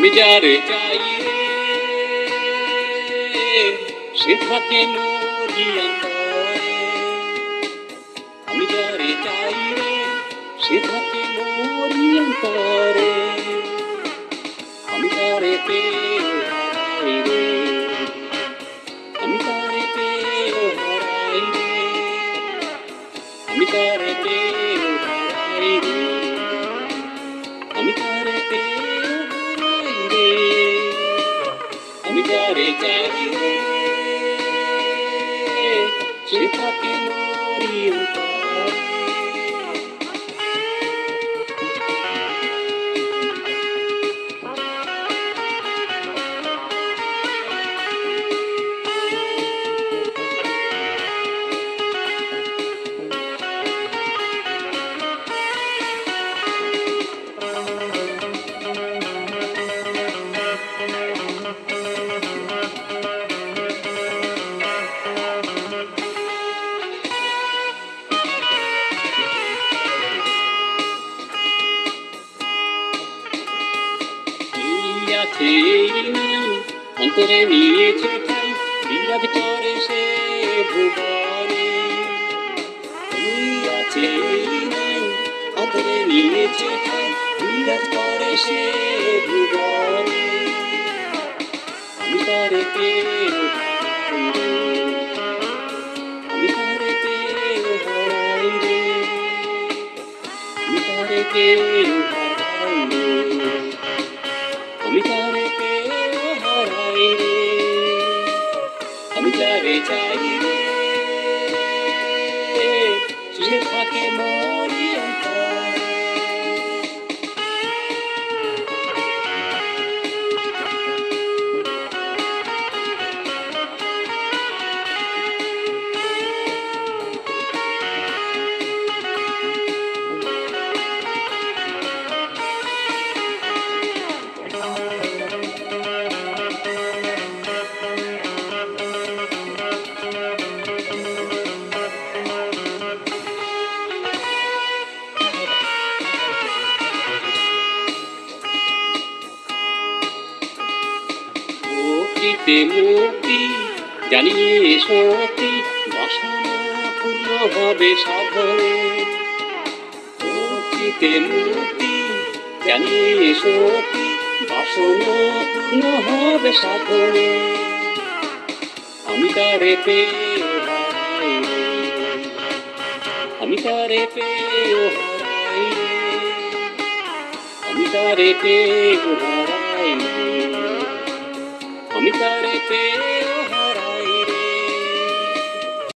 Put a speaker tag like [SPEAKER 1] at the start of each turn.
[SPEAKER 1] আমি যারে চাই সে থাকে আমি যারে চাই সে থাকে মোরি আমি যারে পেয়ে থাকে মোরি অন্তরে নাম অন্তরে নিয়েছে ঠাই বিরাজ করে সে ভুবনে আছে অন্তরে নিয়েছে ঠাই বিরাজ করে সে ভুবনে আমি তারে পেয়ে আমি তারে পেয়ে হারাই রে আমি তারে পেয়ে তারে চাই রে সে থাকে মরি মুক্তিতে মুক্তি জানিয়ে সত্যি বাসনা হবে সাধনে। মুক্তিতে মুক্তি জানিয়ে সত্যি বাসনা হবে সাধনে। আমি তারে রে আমি তারে রে আমি তারে পেয়ে